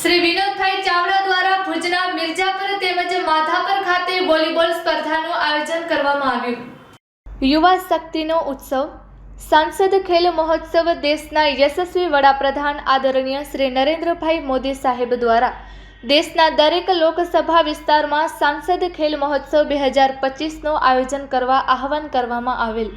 શ્રી વિનોદભાઈ ચાવડા દ્વારા ભુજના મિર્જાપર તેમજ માધાપર ખાતે વોલીબોલ સ્પર્ધાનું આયોજન કરવામાં આવ્યું. યુવા શક્તિનો ઉત્સવ. સાંસદ ખેલ મહોત્સવ દેશના યશસ્વી વડાપ્રધાન આદરણીય શ્રી નરેન્દ્રભાઈ મોદી સાહેબ દ્વારા દેશના દરેક લોકસભા વિસ્તારમાં સાંસદ ખેલ મહોત્સવ બે હજાર પચીસનું આયોજન કરવા આહવાન કરવામાં આવેલ.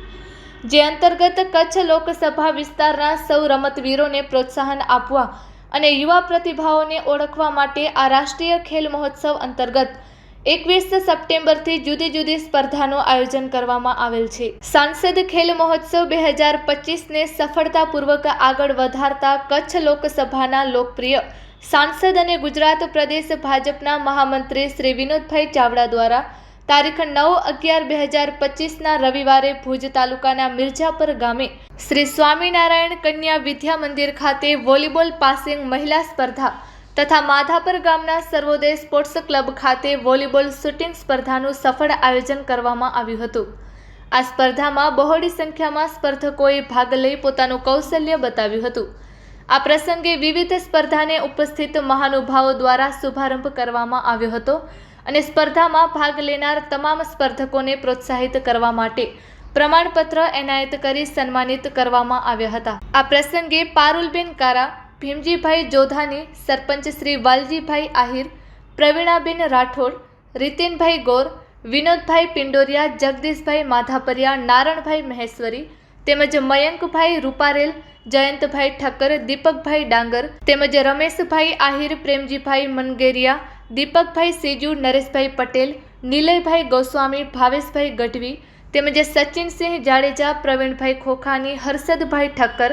જે અંતર્ગત કચ્છ લોકસભા વિસ્તારના સૌ રમતવીરોને પ્રોત્સાહન આપવા અને યુવા પ્રતિભાઓને ઓળખવા માટે આ રાષ્ટ્રીય ખેલ મહોત્સવ અંતર્ગત એકવીસ સપ્ટેમ્બરથી જુદી જુદી સ્પર્ધાનું આયોજન કરવામાં આવેલ છે. સાંસદ ખેલ મહોત્સવ બે હજાર પચીસને સફળતાપૂર્વક આગળ વધારતા કચ્છ લોકસભાના લોકપ્રિય સાંસદ અને ગુજરાત પ્રદેશ ભાજપના મહામંત્રી શ્રી વિનોદભાઈ ચાવડા દ્વારા તારીખ નવ અગિયાર બે હજાર પચીસના રવિવારે ભુજ તાલુકાના મિર્જાપર ગામે શ્રી સ્વામિનારાયણ કન્યા વિદ્યા મંદિર ખાતે વોલીબોલ પાસિંગ મહિલા સ્પર્ધા તથા માધાપર ગામના સર્વોદય સ્પોર્ટ્સ ક્લબ ખાતે વોલીબોલ શૂટિંગ સ્પર્ધાનું સફળ આયોજન કરવામાં આવ્યું હતું. આ સ્પર્ધામાં બહોળી સંખ્યામાં સ્પર્ધકોએ ભાગ લઈ પોતાનું કૌશલ્ય બતાવ્યું હતું. આ પ્રસંગે વિવિધ સ્પર્ધાને ઉપસ્થિત મહાનુભાવો દ્વારા શુભારંભ કરવામાં આવ્યો હતો. અને સ્પર્ધામાં ભાગ લેનાર તમામ સ્પર્ધકોને પ્રોત્સાહિત કરવા માટે પ્રમાણપત્ર એનાયત કરી સન્માનિત કરવામાં આવ્યા હતા. આ પ્રસંગે પારુલબેન કારા, ભીમજીભાઈ જોધાની, સરપંચ શ્રી વાલજીભાઈ આહિર, પ્રવીણાબેન રાઠોડ, રીતિનભાઈ ગોર, વિનોદભાઈ પિંડોરિયા, જગદીશભાઈ માધાપરિયા, નારણભાઈ મહેશ્વરી તેમજ મયંકભાઈ રૂપારેલ, જયંતભાઈ ઠક્કર, દીપકભાઈ ડાંગર, તેમજ રમેશભાઈ આહિર, પ્રેમજીભાઈ મનગેરિયા દીપકભાઈ સેજુ, નરેશભાઈ પટેલ, નિલયભાઈ ગોસ્વામી, ભાવેશભાઈ ગઢવી, તેમજ સચિનસિંહ જાડેજા, પ્રવીણભાઈ ખોખાની, હર્ષદભાઈ ઠક્કર,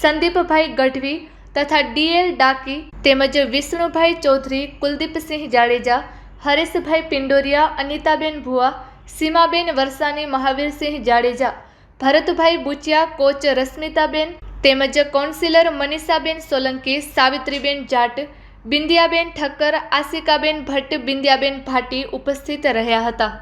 સંદીપભાઈ ગઢવી તથા ડીએલ ડાકી, તેમજ વિષ્ણુભાઈ ચૌધરી, કુલદીપસિંહ જાડેજા, હરેશભાઈ પિંડોરિયા, અનિતાબેન ભુવા, સીમાબેન વરસાની મહાવીરસિંહ જાડેજા ભરતભાઈ બુચિયા, કોચ રશ્મિતાબેન તેમજ કાઉન્સિલર મનીષાબેન સોલંકી, સાવિત્રીબેન જાટ, બિંદિયાબેન ઠક્કર, આશિકાબેન ભટ્ટ, બિંદિયાબેન ભાટી ઉપસ્થિત રહ્યા હતા.